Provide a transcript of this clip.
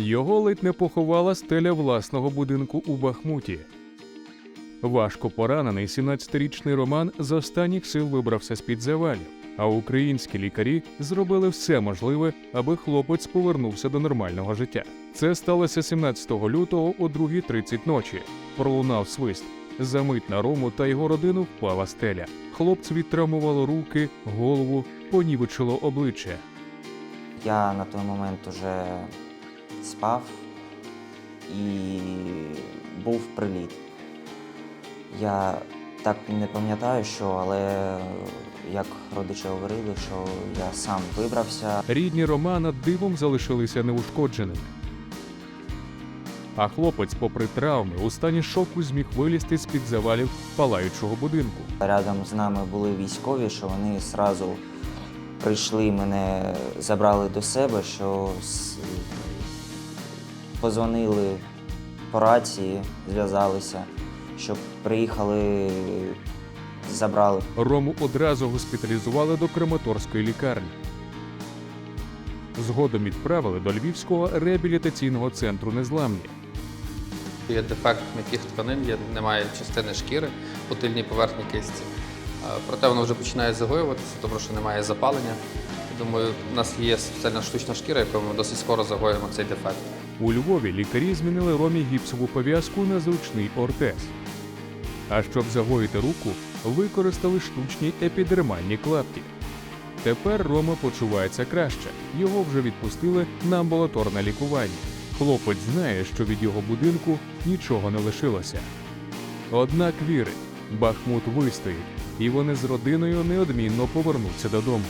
Його ледь не поховала стеля власного будинку у Бахмуті. Важко поранений 17-річний Роман з останніх сил вибрався з-під завалів, а українські лікарі зробили все можливе, аби хлопець повернувся до нормального життя. Це сталося 17 лютого о 2.30 ночі. Пролунав свист. Замить на Рому та його родину впала стеля. Хлопцеві травмувало руки, голову, понівечило обличчя. Я на той момент уже спав і був приліт. Я так не пам'ятаю, що, але як родичі говорили, що я сам вибрався. Рідні Романа дивом залишилися неушкодженими. А хлопець, попри травми, у стані шоку зміг вилізти з-під завалів палаючого будинку. Рядом з нами були військові, що вони одразу прийшли, мене забрали до себе, що позвонили по рації, зв'язалися, щоб приїхали, забрали. Рому одразу госпіталізували до Краматорської лікарні. Згодом відправили до Львівського реабілітаційного центру Незламні. Є дефект м'яких тканин, є, немає частини шкіри по тильній поверхні кисті. Проте воно вже починає загоюватися, тому що немає запалення. Думаю, у нас є спеціальна штучна шкіра, якою ми досить скоро загоїмо цей дефект. У Львові лікарі змінили Ромі гіпсову пов'язку на зручний ортез. А щоб загоїти руку, використали штучні епідермальні клапті. Тепер Рома почувається краще. Його вже відпустили на амбулаторне лікування. Хлопець знає, що від його будинку нічого не лишилося. Однак вірить, Бахмут вистоїть, і вони з родиною неодмінно повернуться додому.